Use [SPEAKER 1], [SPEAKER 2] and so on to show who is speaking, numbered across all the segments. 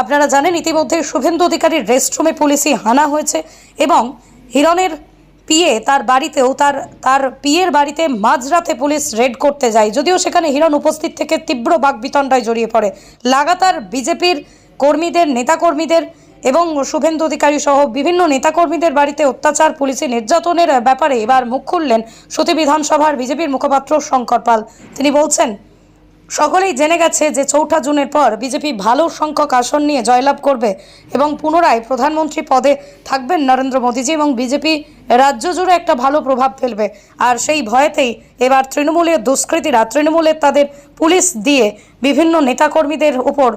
[SPEAKER 1] আপনারা জানেন, ইতিমধ্যে শুভেন্দু অধিকারীর রেস্টরুমে পুলিশি হানা হয়েছে এবং হিরণের পিয়ে তার বাড়িতেও তার তার পিয়ের বাড়িতে মাঝরাতে পুলিশ রেড করতে যায়। যদিও সেখানে হিরণ উপস্থিত থেকে তীব্র বাকবিতণ্ডায় জড়িয়ে পড়ে। লাগাতার বিজেপির কর্মীদের, নেতাকর্মীদের এবং শুভেন্দু অধিকারী সহ বিভিন্ন নেতাকর্মীদের বাড়িতে অত্যাচার, পুলিশি নির্যাতনের ব্যাপারে এবার মুখ খুললেন সতী বিধানসভার বিজেপির মুখপাত্র শঙ্কর পাল। তিনি বলছেন সকলেই জেনে গেছে যে চৌঠা জুনের পর বিজেপি ভালো সংখ্যক আসন নিয়ে জয়লাভ করবে এবং পুনরায় প্রধানমন্ত্রী পদে থাকবেন নরেন্দ্র মোদীজি এবং বিজেপি রাজ্য জুড়ে একটা ভালো প্রভাব ফেলবে। আর সেই ভয়েতেই এবার তৃণমূলের দুষ্কৃতীরা, তৃণমূলের তাদের পুলিশ দিয়ে বিভিন্ন নেতাকর্মীদের উপর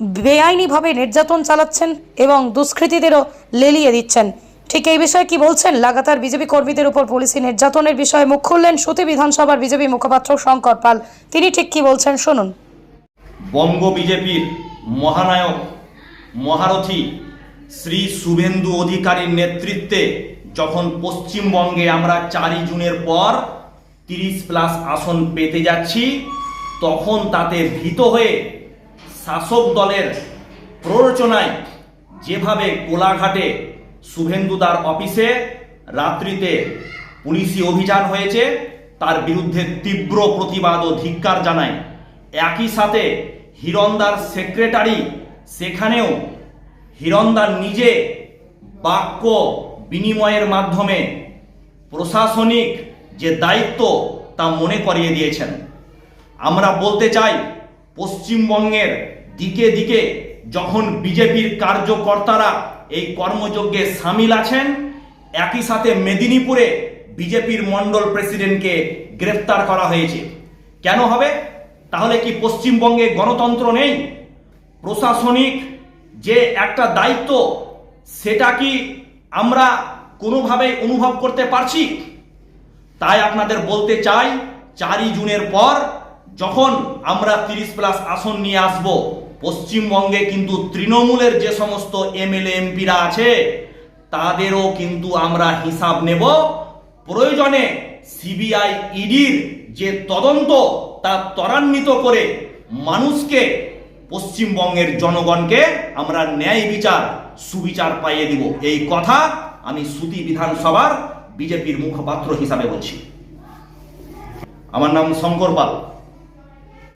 [SPEAKER 1] বেআইনিভাবে নির্যাতন চালাচ্ছেন এবং দুষ্কৃতীদেরও লেলিয়ে দিচ্ছেন। ঠিক এই বিষয়ে কি বলছেন? লাগাতার বিজেপি কর্মীদের উপর পুলিশি নির্যাতনের বিষয়ে মুখ খুললেন সুতি বিধানসভার বিজেপি মুখপাত্র শঙ্কর পাল। তিনি ঠিক কি বলছেন? শুনুন।
[SPEAKER 2] বঙ্গ বিজেপির মহানায়ক, মহারথী শ্রী শুভেন্দু অধিকারীর নেতৃত্বে যখন পশ্চিমবঙ্গে আমরা চারই জুনের পর তিরিশ প্লাস আসন পেতে যাচ্ছি, তখন তাতে ভীত হয়ে শাসক দলের প্ররোচনায় যেভাবে কোলাঘাটে শুভেন্দুদার অফিসে রাত্রিতে পুলিশি অভিযান হয়েছে। তার বিরুদ্ধে তীব্র প্রতিবাদ ও ধিক্কার জানায়। একই সাথে হিরণদার সেক্রেটারি সেখানেও হিরণদার নিজে বাক্য বিনিময়ের মাধ্যমে প্রশাসনিক যে দায়িত্ব তা মনে করিয়ে দিয়েছেন। আমরা বলতে চাই, পশ্চিমবঙ্গের দিকে দিকে যখন বিজেপির কার্যকর্তারা এই কর্মযজ্ঞে সামিল আছেন, একই সাথে মেদিনীপুরে বিজেপির মণ্ডল প্রেসিডেন্টকে গ্রেফতার করা হয়েছে। কেন হবে? তাহলে কি পশ্চিমবঙ্গে গণতন্ত্র নেই? প্রশাসনিক যে একটা দায়িত্ব, সেটা কি আমরা কোনোভাবেই অনুভব করতে পারছি? তাই আপনাদের বলতে চাই, চারই জুনের পর যখন আমরা তিরিশ প্লাস আসন নিয়ে আসব পশ্চিমবঙ্গে কিন্তু তৃণমূলের যে সমস্ত এমএলএ, এমপিরা আছে, তাদেরও কিন্তু আমরা হিসাব নেব। প্রয়োজনে সিবিআই ইডির যে তদন্ত, তা ত্বরান্বিত করে মানুষকে, পশ্চিমবঙ্গের জনগণকে আমরা ন্যায় বিচার, সুবিচার পাইয়ে দিব। এই কথা আমি সুতি বিধানসভার বিজেপির মুখপাত্র হিসাবে বলছি। আমার নাম শঙ্কর পাল।